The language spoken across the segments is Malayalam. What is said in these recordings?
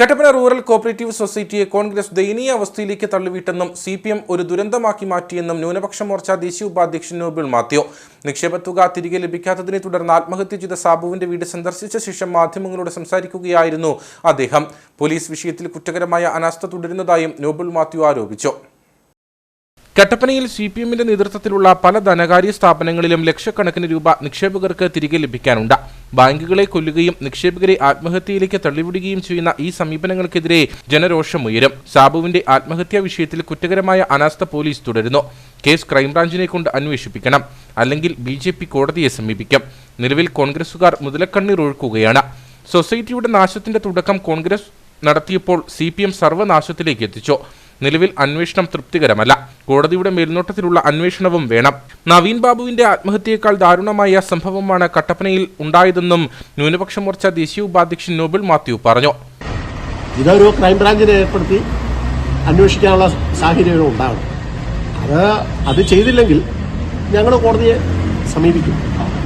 കട്ടപ്പന റൂറൽ കോപ്പറേറ്റീവ് സൊസൈറ്റിയെ കോൺഗ്രസ് ദയനീയ അവസ്ഥയിലേക്ക് തള്ളിവിട്ടെന്നും സി പി എം ഒരു ദുരന്തമാക്കി മാറ്റിയെന്നും ന്യൂനപക്ഷ മോർച്ച ദേശീയ ഉപാധ്യക്ഷൻ നോബിൾ മാത്യു. നിക്ഷേപ തുക തിരികെ ലഭിക്കാത്തതിനെ തുടർന്ന് ആത്മഹത്യ ചെയ്ത സാബുവിന്റെ വീട് സന്ദർശിച്ച ശേഷം മാധ്യമങ്ങളോട് സംസാരിക്കുകയായിരുന്നു അദ്ദേഹം. പോലീസ് വിഷയത്തിൽ കുറ്റകരമായ അനാസ്ഥ തുടരുന്നതായും നോബിൾ മാത്യു ആരോപിച്ചു. കട്ടപ്പനയിൽ സി പി എമ്മിന്റെ നേതൃത്വത്തിലുള്ള പല ധനകാര്യ സ്ഥാപനങ്ങളിലും ലക്ഷക്കണക്കിന് രൂപ നിക്ഷേപകർക്ക് തിരികെ ലഭിക്കാനുണ്ട്. ബാങ്കുകളെ കൊല്ലുകയും നിക്ഷേപകരെ ആത്മഹത്യയിലേക്ക് തള്ളിവിടുകയും ചെയ്യുന്ന ഈ സമീപനങ്ങൾക്കെതിരെ ജനരോഷമുയരും സാബുവിന്റെ ആത്മഹത്യാ വിഷയത്തിൽ കുറ്റകരമായ അനാസ്ഥ പോലീസ് തുടരുന്നു. കേസ് ക്രൈംബ്രാഞ്ചിനെ കൊണ്ട് അന്വേഷിപ്പിക്കണം. അല്ലെങ്കിൽ ബി ജെ പി കോടതിയെ സമീപിക്കും. നിലവിൽ കോൺഗ്രസുകാർ മുതലക്കണ്ണീർ ഒഴുക്കുകയാണ്. സൊസൈറ്റിയുടെ നാശത്തിന്റെ തുടക്കം കോൺഗ്രസ് നടത്തിയപ്പോൾ സി പി എം സർവനാശത്തിലേക്ക് എത്തിച്ചു. നിലവിൽ അന്വേഷണം തൃപ്തികരമല്ല. കോടതിയുടെ മേൽനോട്ടത്തിലുള്ള അന്വേഷണവും വേണം. നവീൻ ബാബുവിന്റെ ആത്മഹത്യയേക്കാൾ ദാരുണമായ സംഭവമാണ് കട്ടപ്പനയിൽ ഉണ്ടായതെന്നും ന്യൂനപക്ഷ മോർച്ച ദേശീയ ഉപാധ്യക്ഷൻ നോബിൾ മാത്യു പറഞ്ഞു. ഇതൊരു ക്രൈംബ്രാഞ്ചിനെ ഏർപ്പെടുത്തി അന്വേഷിക്കാനുള്ള സാഹചര്യം ഉണ്ടാവണം. അത് അത് ചെയ്തില്ലെങ്കിൽ ഞങ്ങൾ കോടതിയെ സമീപിക്കും.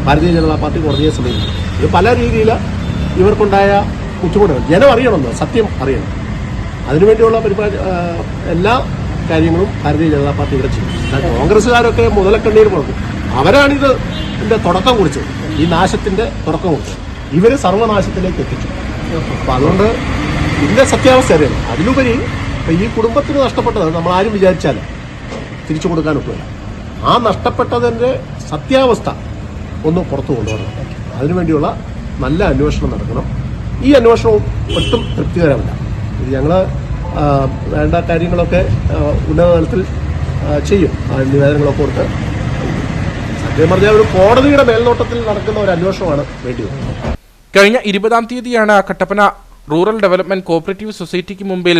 ഭാരതീയ ജനതാ പാർട്ടി കോടതിയെ സമീപിക്കും. ഇത് പല രീതിയിൽ ഇവർക്കുണ്ടായ ബുദ്ധിമുട്ടുകൾ ജനം അറിയണമെന്ന് സത്യം അറിയണം. അതിനുവേണ്ടിയുള്ള പരിപാടി എല്ലാ കാര്യങ്ങളും ഭാരതീയ ജനതാ പാർട്ടി ഇവിടെ ചെയ്യും. കോൺഗ്രസ്സുകാരൊക്കെ മുതലക്കണ്ണീർ കൊടുക്കും അവരാണിത് ഇതിന്റെ തുടക്കം കുറിച്ചത്. ഈ നാശത്തിന്റെ തുടക്കം കുറിച്ചത്. ഇവർ സർവനാശത്തിലേക്ക് എത്തിച്ചു. അപ്പൊ അതുകൊണ്ട് ഇതിന്റെ സത്യാവസ്ഥ അറിയാം. അതിലുപരി ഇപ്പം ഈ കുടുംബത്തിന് നഷ്ടപ്പെട്ടത് നമ്മൾ ആരും വിചാരിച്ചാൽ തിരിച്ചു കൊടുക്കാൻ ഒക്കില്ല. ആ നഷ്ടപ്പെട്ടതിന്റെ സത്യാവസ്ഥ ഒന്ന് പുറത്തു കൊണ്ടുവരണം. അതിനുവേണ്ടിയുള്ള നല്ല അന്വേഷണം നടക്കണം. ഈ അന്വേഷണവും ഒട്ടും തൃപ്തികരമല്ല. ആ, വേണ്ട കാര്യങ്ങളൊക്കെ ഉന്നതതലത്തിൽ തലത്തിൽ ചെയ്യും. ആ നിവേദനങ്ങളൊക്കെ കൊടുത്ത്. സത്യം പറഞ്ഞാൽ ഒരു കോടതിയുടെ മേൽനോട്ടത്തിൽ നടക്കുന്ന ഒരു അന്വേഷണമാണ് വേണ്ടി വരുന്നത് കഴിഞ്ഞ ഇരുപതാം തീയതിയാണ് കട്ടപ്പന റൂറൽ ഡെവലപ്മെന്റ് കോപ്പറേറ്റീവ് സൊസൈറ്റിക്ക് മുമ്പിൽ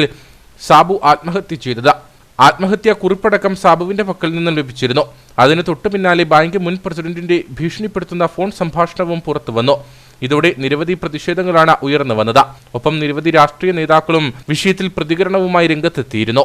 സാബു ആത്മഹത്യ ചെയ്തത്. ആത്മഹത്യാ കുറിപ്പടക്കം സാബുവിന്റെ പക്കൽ നിന്നും ലഭിച്ചിരുന്നു. അതിന് തൊട്ടു പിന്നാലെ ബാങ്ക് മുൻ പ്രസിഡന്റിന്റെ ഭീഷണിപ്പെടുത്തുന്ന ഫോൺ സംഭാഷണവും പുറത്തുവന്നു ഇതോടെ നിരവധി പ്രതിഷേധങ്ങളാണ് ഉയർന്നു വന്നത്. ഒപ്പം നിരവധി രാഷ്ട്രീയ നേതാക്കളും വിഷയത്തിൽ പ്രതികരണവുമായി രംഗത്തെത്തിയിരുന്നു.